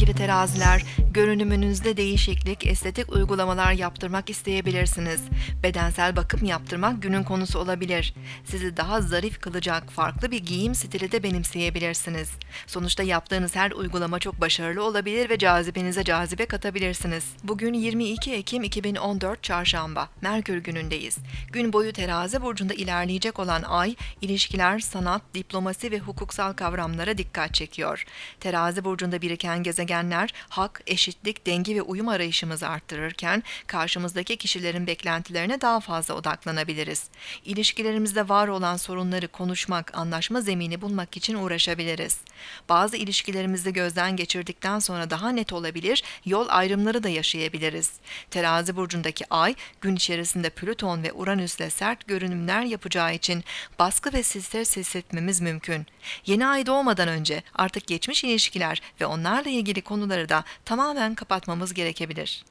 sevgili teraziler, görünümünüzde değişiklik, estetik uygulamalar yaptırmak isteyebilirsiniz. Bedensel bakım yaptırmak günün konusu olabilir. Sizi daha zarif kılacak farklı bir giyim stili de benimseyebilirsiniz. Sonuçta yaptığınız her uygulama çok başarılı olabilir ve cazibenize cazibe katabilirsiniz. Bugün 22 Ekim 2014 Çarşamba, Merkür günündeyiz. Gün boyu terazi burcunda ilerleyecek olan ay, ilişkiler, sanat, diplomasi ve hukuksal kavramlara dikkat çekiyor. Terazi burcunda biriken gezegenler hak, eşitlik, denge ve uyum arayışımızı arttırırken karşımızdaki kişilerin beklentilerine daha fazla odaklanabiliriz. İlişkilerimizde var olan sorunları konuşmak, anlaşma zemini bulmak için uğraşabiliriz. Bazı ilişkilerimizi gözden geçirdikten sonra daha net olabilir, yol ayrımları da yaşayabiliriz. Terazi burcundaki ay gün içerisinde Plüton ve Uranüs'le sert görünümler yapacağı için baskı ve stres hissetmemiz mümkün. Yeni ay doğmadan önce artık geçmiş ilişkiler ve onlarla ilgili konuları da tamamen kapatmamız gerekebilir.